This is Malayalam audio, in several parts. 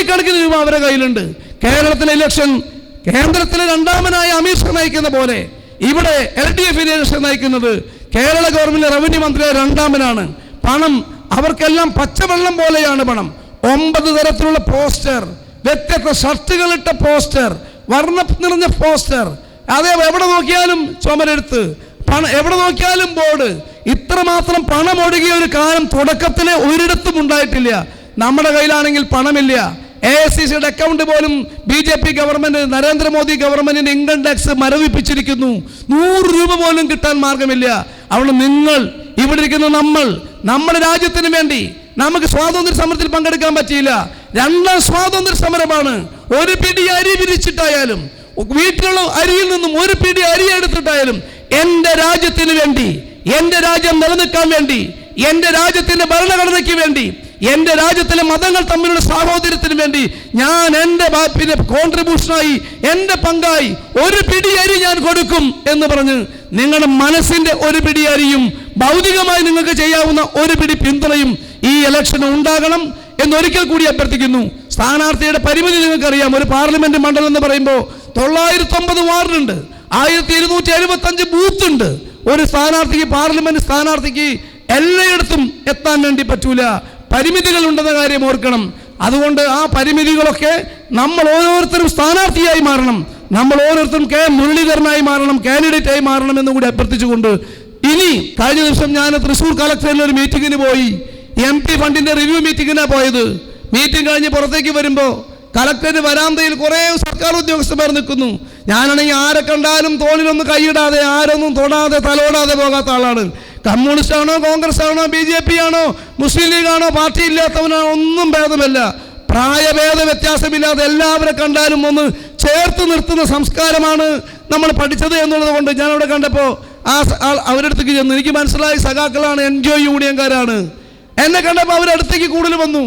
കോടിക്കണക്കിന് രൂപ അവരുടെ കയ്യിലുണ്ട്. കേരളത്തിലെ ഇലക്ഷൻ കേന്ദ്രത്തിലെ രണ്ടാമനായ അമീർ ഷാ നയിക്കുന്ന പോലെ ഇവിടെ എൽ ഡി എഫ് ഇലക്ഷൻ നയിക്കുന്നത് കേരള ഗവൺമെന്റ് റവന്യൂ മന്ത്രി രണ്ടാമനാണ്. പണം അവർക്കെല്ലാം പച്ചവെള്ളം പോലെയാണ് പണം. ഒമ്പത് തരത്തിലുള്ള പോസ്റ്റർ വ്യത്യസ്ത ഷർട്ടുകളിട്ട പോസ്റ്റർ വർണ നിറഞ്ഞ പോസ്റ്റർ. അതേ എവിടെ നോക്കിയാലും ചുമരെടുത്ത്. പണം എവിടെ നോക്കിയാലും ബോർഡ്. ഇത്രമാത്രം പണം ഒഴുകിയ ഒരു കാലം തുടക്കത്തിലെ ഒരിടത്തും ഉണ്ടായിട്ടില്ല. നമ്മുടെ കയ്യിലാണെങ്കിൽ പണമില്ല. എ ഐ സി സിയുടെ അക്കൗണ്ട് പോലും B J P government Narendra Modi ഗവൺമെന്റിന്റെ ഇൻകം ടാക്സ് മരവിപ്പിച്ചിരിക്കുന്നു. നൂറ് രൂപ പോലും കിട്ടാൻ മാർഗമില്ല. അവിടെ നിങ്ങൾ ഇവിടെ ഇരിക്കുന്ന നമ്മൾ നമ്മുടെ രാജ്യത്തിന് വേണ്ടി നമുക്ക് സ്വാതന്ത്ര്യ സമരത്തിൽ പങ്കെടുക്കാൻ പറ്റിയില്ല. രണ്ടാം സ്വാതന്ത്ര്യ സമരമാണ്. ഒരു പിടി അരി വിരിച്ചിട്ടായാലും വീട്ടിലുള്ള അരിയിൽ നിന്നും ഒരു പിടി അരി എടുത്തിട്ടായാലും എന്റെ രാജ്യത്തിന് വേണ്ടി എന്റെ രാജ്യം നിലനിൽക്കാൻ വേണ്ടി എന്റെ രാജ്യത്തിന്റെ ഭരണഘടനയ്ക്ക് വേണ്ടി എന്റെ രാജ്യത്തിലെ മതങ്ങൾ തമ്മിലുള്ള സാഹോദര്യത്തിന് വേണ്ടി ഞാൻ എന്റെ ബാപ്പിനെ കോൺട്രിബ്യൂഷനായി എന്റെ പങ്കായി ഒരു പിടി അരി ഞാൻ കൊടുക്കും എന്ന് പറഞ്ഞ് നിങ്ങളുടെ മനസ്സിന്റെ ഒരു പിടി അരിയും ഭൗതികമായി നിങ്ങൾക്ക് ചെയ്യാവുന്ന ഒരു പിടി പിന്തുണയും ഈ ഇലക്ഷന് ഉണ്ടാകണം എന്നൊരിക്കൽ കൂടി അഭ്യർത്ഥിക്കുന്നു. സ്ഥാനാർത്ഥിയുടെ പരിമിതി നിങ്ങൾക്കറിയാം. ഒരു പാർലമെന്റ് മണ്ഡലം എന്ന് പറയുമ്പോൾ തൊള്ളായിരത്തി ഒമ്പത് വാർഡുണ്ട്. ആയിരത്തി ഇരുന്നൂറ്റി എഴുപത്തി അഞ്ച് ബൂത്ത് ഉണ്ട് ഒരു സ്ഥാനാർത്ഥിക്ക് പാർലമെന്റ് സ്ഥാനാർത്ഥിക്ക് എല്ലായിടത്തും എത്താൻ വേണ്ടി പറ്റൂല. പരിമിതികൾ ഉണ്ടെന്ന കാര്യം ഓർക്കണം. അതുകൊണ്ട് ആ പരിമിതികളൊക്കെ നമ്മൾ ഓരോരുത്തരും സ്ഥാനാർത്ഥിയായി മാറണം. നമ്മൾ ഓരോരുത്തരും കെ മുരളീധരനായി മാറണം കാൻഡിഡേറ്റ് ആയി മാറണം എന്ന് കൂടി അഭ്യർത്ഥിച്ചുകൊണ്ട് ഇനി കഴിഞ്ഞ ദിവസം ഞാൻ തൃശ്ശൂർ കളക്ടറിൽ ഒരു മീറ്റിങ്ങിന് പോയി. എം പി ഫണ്ടിന്റെ റിവ്യൂ മീറ്റിങ്ങിനാണ് പോയത്. മീറ്റിംഗ് കഴിഞ്ഞ് പുറത്തേക്ക് വരുമ്പോൾ കളക്ടറിന്റെ വരാന്തയിൽ കുറേ സർക്കാർ ഉദ്യോഗസ്ഥന്മാർ നിൽക്കുന്നു. ഞാനാണെങ്കിൽ ആരെ കണ്ടാലും തോളിലൊന്നും കൈയിടാതെ ആരൊന്നും തൊടാതെ തലോടാതെ പോകാത്ത ആളാണ്. കമ്മ്യൂണിസ്റ്റ് ആണോ കോൺഗ്രസ് ആണോ ബി ജെ പി ആണോ മുസ്ലിം ലീഗ് ആണോ പാർട്ടി ഇല്ലാത്തവനാണോ ഒന്നും ഭേദമല്ല. പ്രായഭേദ വ്യത്യാസമില്ലാതെ എല്ലാവരെ കണ്ടാലും ഒന്ന് ചേർത്ത് നിർത്തുന്ന സംസ്കാരമാണ് നമ്മൾ പഠിച്ചത് എന്നുള്ളത് കൊണ്ട് ഞാനവിടെ കണ്ടപ്പോൾ ആ അവരടുത്തേക്ക് ചെന്നു. എനിക്ക് മനസ്സിലായി സഖാക്കളാണ് എൻ ജി ഒ യൂണിയൻകാരാണ്. എന്നെ കണ്ടപ്പോൾ അവരടുത്തേക്ക് കൂടുതൽ വന്നു.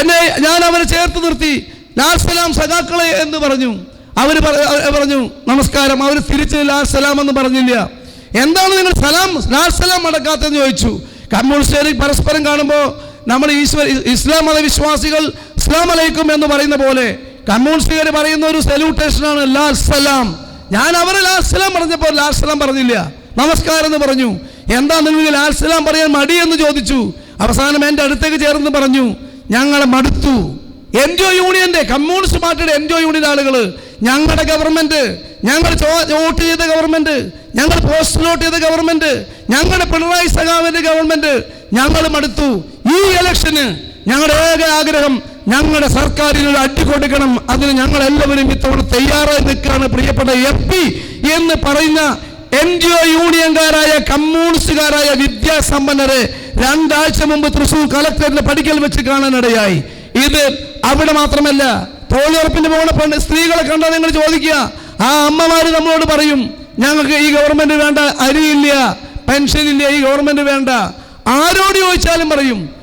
എന്നെ ഞാൻ അവരെ ചേർത്ത് നിർത്തി. ലാൽ സലാം സഖാക്കളെ എന്ന് പറഞ്ഞു. അവർ പറഞ്ഞു നമസ്കാരം. അവർ തിരിച്ച് ലാൽ സലാം എന്ന് പറഞ്ഞില്ല. എന്താണ് നിങ്ങൾ സലാം ലാൽ സലാം അടക്കാത്തെന്ന് ചോദിച്ചു. കമ്മ്യൂണിസ്റ്റുകാർ പരസ്പരം കാണുമ്പോൾ നമ്മൾ ഈശ്വര ഇസ്ലാം മതവിശ്വാസികൾ ഇസ്ലാം അലൈക്കും എന്ന് പറയുന്ന പോലെ കമ്മ്യൂണിസ്റ്റുകാർ പറയുന്ന ഒരു സല്യൂട്ടേഷനാണ് സലാം. ഞാൻ അവരെ സലാം പറഞ്ഞപ്പോൾ ലാൽ സലാം പറഞ്ഞില്ല. നമസ്കാരം എന്ന് പറഞ്ഞു. എന്താ നിങ്ങൾ ലാൽ സലാം പറയാൻ മടി എന്ന് ചോദിച്ചു. അവസാനം എന്റെ അടുത്തേക്ക് ചേർന്ന് പറഞ്ഞു ഞങ്ങളെ മടുത്തു. എൻജോ യൂണിയന്റെ കമ്മ്യൂണിസ്റ്റ് പാർട്ടിയുടെ എൻജോ യൂണിയൻ ആളുകൾ ഞങ്ങളുടെ ഗവൺമെന്റ് ഞങ്ങൾ വോട്ട് ചെയ്ത ഗവൺമെന്റ് ഞങ്ങൾ പോസ്റ്റ് നോട്ട് ചെയ്ത ഗവൺമെന്റ് ഞങ്ങളുടെ പിണറായി സഖാവിന്റെ ഗവൺമെന്റ് ഞങ്ങൾ മടുത്തു ഈ ഇലക്ഷന് ഞങ്ങളുടെ ഏക ആഗ്രഹം ഞങ്ങളുടെ സർക്കാരിന് അടി കൊടുക്കണം. അതിന് ഞങ്ങൾ എല്ലാവരും ഇത്തവണ തയ്യാറായി നിൽക്കുകയാണ് പ്രിയപ്പെട്ട എം പി എന്ന് പറയുന്ന എൻ ജി ഒ യൂണിയൻകാരായ കമ്മ്യൂണിസ്റ്റുകാരായ വിദ്യാസമ്പന്നരെ രണ്ടാഴ്ച മുമ്പ് തൃശൂർ കലക്ടറിന്റെ പടിക്കൽ വെച്ച് കാണാനിടയായി. ഇത് അവിടെ മാത്രമല്ല തൊഴിലുറപ്പിന്റെ പോകണ സ്ത്രീകളെ കണ്ടാൽ നിങ്ങൾ ചോദിക്കുക ആ അമ്മമാര് നമ്മളോട് പറയും ഞങ്ങൾക്ക് ഈ ഗവൺമെന്റ് വേണ്ട അരിയില്ല പെൻഷൻ ഇല്ല ഈ ഗവൺമെന്റ് വേണ്ട. ആരോട് ചോദിച്ചാലും പറയും.